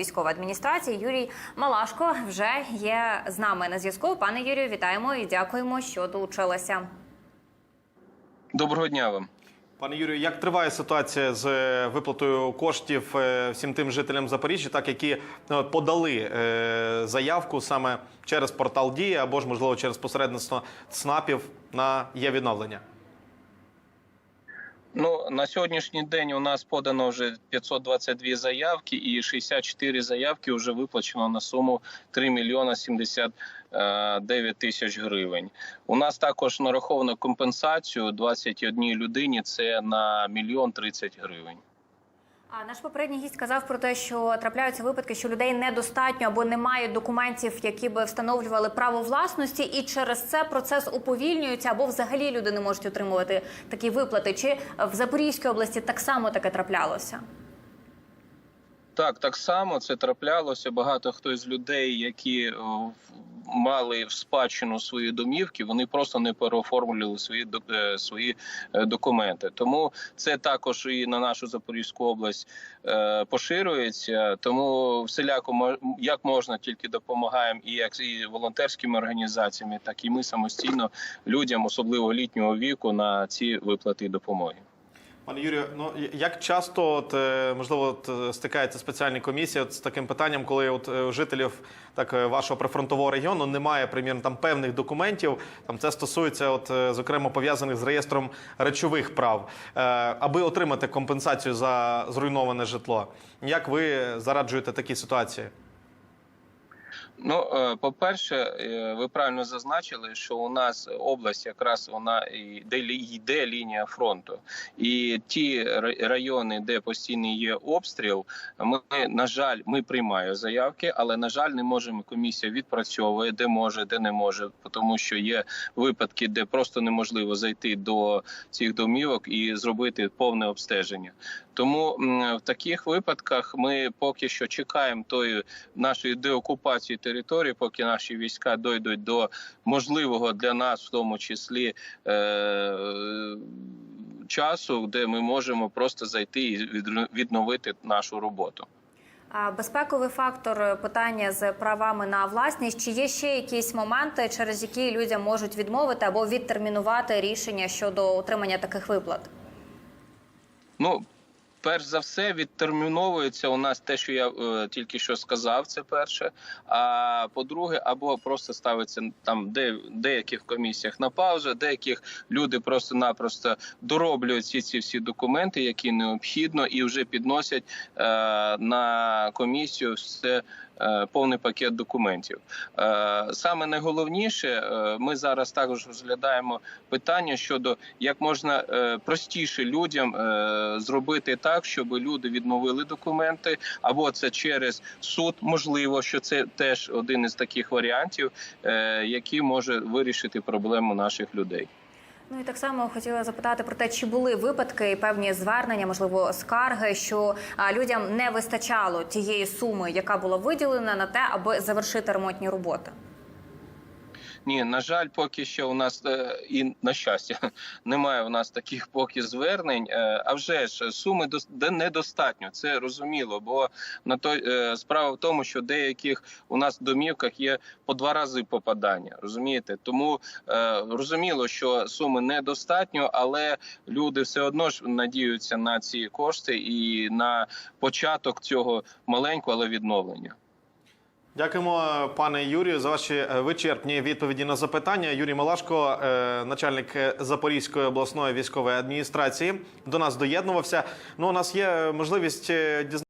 військової адміністрації Юрій Малашко вже є з нами на зв'язку. Пане Юрію, вітаємо і дякуємо, що долучилися. Доброго дня вам. Пане Юрію, як триває ситуація з е, виплатою коштів е, всім тим жителям Запоріжжя, так які е, подали заявку саме через портал Дія або ж можливо через посередництво ЦНАПів на є відновлення? Ну на сьогоднішній день у нас подано вже 522 заявки, і 64 заявки вже виплачено на суму 3 мільйона 79 тисяч гривень. У нас також нараховано компенсацію 21 людині. Це на мільйон 30 гривень. А наш попередній гість сказав про те, що трапляються випадки, що людей недостатньо або немає документів, які би встановлювали право власності, і через це процес уповільнюється, або взагалі люди не можуть отримувати такі виплати. Чи в Запорізькій області так само таке траплялося? Так, так само це траплялося. Багато хто з людей, які мали в спадщину свої домівки, вони просто не переоформлювали свої е, свої е, документи. Тому це також і на нашу Запорізьку область е, поширюється. Тому всіляко як можна тільки допомагаємо і як і волонтерськими організаціями, так і ми самостійно людям, особливо літнього віку, на ці виплати допомоги. Пане Юрію, ну як часто от, е, можливо от, е, стикається спеціальні комісії от, з таким питанням, коли от е, жителів так вашого прифронтового регіону немає примірно там певних документів. Там це стосується, от зокрема пов'язаних з реєстром речових прав, Е, аби отримати компенсацію за зруйноване житло. Як ви зараджуєте такі ситуації? Ну, е, по-перше, е, ви правильно зазначили, що у нас область якраз вона йде, йде лінія фронту, і ті райони, де постійний є обстріл, ми на жаль, ми приймаємо заявки, але на жаль, не можемо. Комісія відпрацьовує, де може, де не може, тому що є випадки, де просто неможливо зайти до цих домівок і зробити повне обстеження. Тому в таких випадках ми поки що чекаємо тої нашої деокупації території, поки наші війська дойдуть до можливого для нас, в тому числі. Е- Часу, де ми можемо просто зайти і відновити нашу роботу. Безпековий фактор е, питання з правами на власність. Чи є ще якісь моменти, через які людям можуть відмовити або відтермінувати рішення щодо отримання таких виплат? Ну, перш за все, відтерміновується у нас те, що я е, тільки що сказав, це перше. А по-друге, або просто ставиться там, де деяких комісіях на паузу, деяких люди просто-напросто дороблюють ці, ці всі документи, які необхідно, і вже підносять е, на комісію все. Е, Повний пакет документів. Е, Саме найголовніше, е, ми зараз також розглядаємо питання щодо як можна простіше людям зробити так, щоб люди відновили документи, або це через суд, можливо, що це теж один із таких варіантів, який може вирішити проблему наших людей. Ну і так само хотіла запитати про те, чи були випадки і певні звернення, можливо, скарги, що людям не вистачало тієї суми, яка була виділена на те, аби завершити ремонтні роботи. Ні, на жаль, поки що у нас е, і на щастя немає у нас таких поки звернень. Е, А вже ж суми дос- недостатньо. Це розуміло. Бо на той е, справа в тому, що деяких у нас домівках є по два рази попадання. Розумієте, тому розуміло, що суми недостатньо, але люди все одно ж надіються на ці кошти і на початок цього маленького, але відновлення. Дякуємо, пане Юрію, за ваші е, вичерпні відповіді на запитання. Юрій Малашко, е, начальник е, Запорізької обласної військової адміністрації, до нас доєднувався. Ну, у нас є можливість дізнатися.